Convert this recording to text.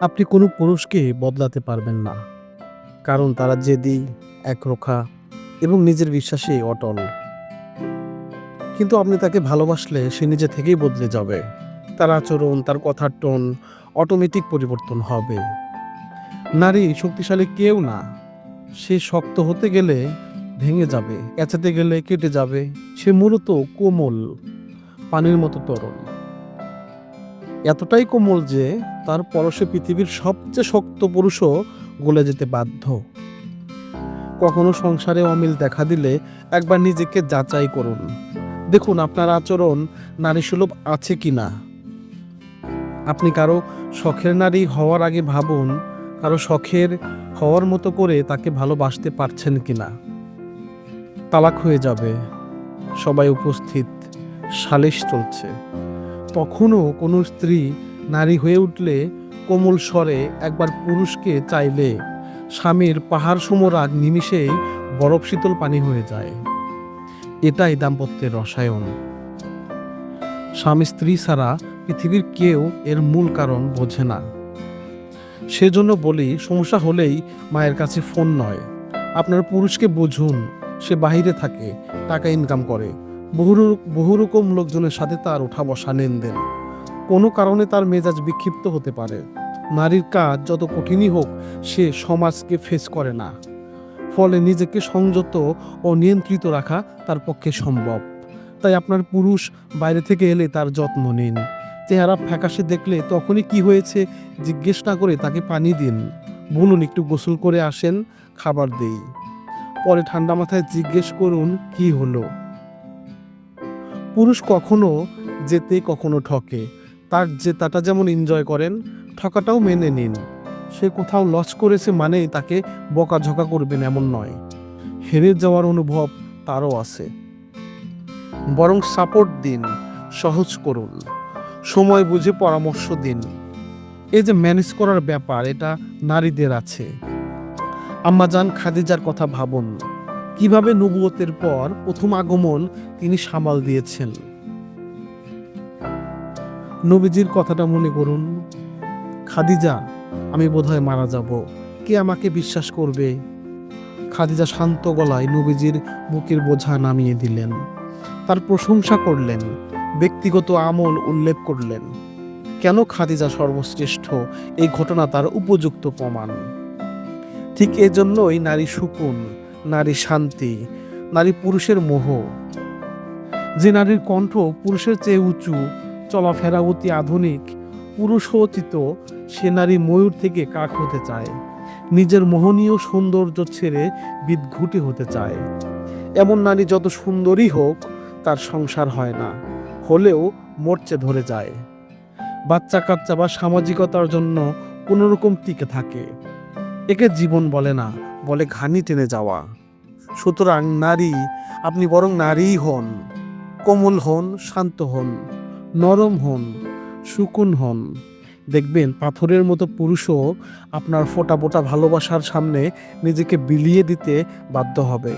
আপনি কোনো পুরুষকে বদলাতে পারবেন না। কারণ তারা জেদি, একরোখা এবং নিজের বিশ্বাসে অটল। কিন্তু আপনি তাকে ভালোবাসলে সে নিজে থেকেই বদলে যাবে। তার আচরণ, তার কথার টোন অটোমেটিক পরিবর্তন হবে। নারী শক্তিশালী কেউ না। সে শক্ত হতে গেলে ভেঙে যাবে এঁচাতে গেলে কেটে যাবে। সে মূলত কোমল, পানির মতো তরল। এতটাই কোমল যে তার পরশে পৃথিবীর সবচেয়ে শক্ত পুরুষও গলে যেতে বাধ্য। কখনো সংসারে অমিল দেখা দিলে একবার নিজেকে যাচাই করুন। দেখুন আপনার আচরণ নারী সুলভ আছে কি না আপনি কারও শখের নারী হওয়ার আগে ভাবুন, কারও শখের হওয়ার মতো করে তাকে ভালোবাসতে পারছেন কিনা। তালাক হয়ে যাবে। সবাই উপস্থিত। সালিশ চলছে। তখনও কোনো স্ত্রী নারী হয়ে উঠলে কোমল স্বরে একবার পুরুষকে চাইলে স্বামীর পাহাড় সমরাগ নিমিষেই বরফ শীতল পানি হয়ে যায়। এটাই দাম্পত্যের রসায়ন। স্বামী স্ত্রী ছাড়া পৃথিবীর কেউ এর মূল কারণ বোঝে না। সেজন্য বলি, সমস্যা হলেই মায়ের কাছে ফোন নয়। আপনার পুরুষকে বুঝুন, সে বাহিরে থাকে, টাকা ইনকাম করে। বহু বহু রকম লোকজনের সাথে তার ওঠা বসা লেনদেন। কোনো কারণে তার মেজাজ বিক্ষিপ্ত হতে পারে। নারীর কাজ যত কঠিনই হোক, সে সমাজকে ফেস করে না। ফলে নিজেকে সংযত ও নিয়ন্ত্রিত রাখা তার পক্ষে সম্ভব। তাই আপনার পুরুষ বাইরে থেকে এলে তার যত্ন নিন। চেহারা ফ্যাকাশে দেখলে তখনই কি হয়েছে জিজ্ঞেস না করে তাকে পানি দিন। বলুন, একটু গোসল করে আসেন, খাবার দেই। পরে ঠান্ডা মাথায় জিজ্ঞেস করুন, কি হলো? পুরুষ কখনো যেতে কখনো ঠকে। তার জেতাটা যেমন এনজয় করেন, ঠকাটাও মেনে নিন। সে কোথাও লস করেছে মানেই তাকে বকাঝকা করবেন এমন নয়। হেরে যাওয়ার অনুভব তারও আছে। বরং সাপোর্ট দিন, সহজ করুন। সময় বুঝে পরামর্শ দিন। এই যে ম্যানেজ করার ব্যাপার, এটা নারীদের আছে। আম্মাজান খাদিজার কথা ভাবুন। কীভাবে নবুয়তের পর প্রথম আগমন তিনি সামাল দিয়েছেন? নবীজির কথাটা মনে করুন। খাদিজা, আমি বোধহয় মারা যাব। কে আমাকে বিশ্বাস করবে? খাদিজা শান্ত গলায় নবীজির বুকের বোঝা নামিয়ে দিলেন। তার প্রশংসা করলেন, ব্যক্তিগত আমল উল্লেখ করলেন। কেন খাদিজা সর্বশ্রেষ্ঠ? এই ঘটনা তার উপযুক্ত প্রমাণ। ঠিক এজন্যই নারী সুকুন নারী শান্তি, নারী পুরুষের মোহ। যে নারীর কণ্ঠ পুরুষের চেয়ে উঁচু, চলাফেরা অতি আধুনিক, পুরুষ পুরুষোচিত সে নারী ময়ূর থেকে কাক হতে চায়। নিজের মোহনীয় সৌন্দর্য ছেড়ে বিদঘুটে হতে চায়। এমন নারী যত সুন্দরী হোক, তার সংসার হয় না, হলেও মরচে ধরে যায়। বাচ্চা কাচ্চা বা সামাজিকতার জন্য কোনোরকম টিকে থাকে। একে জীবন বলে না বলে ঘানি টেনে যাওয়া। সুতরাং নারী, আপনি বরং নারীই হন, কোমল হন, শান্ত হন, নরম হন সুকুন হন। দেখবেন পাথরের মতো পুরুষও আপনার ফোটা ফোটা ভালোবাসার সামনে নিজেকে বিলিয়ে দিতে বাধ্য হবে।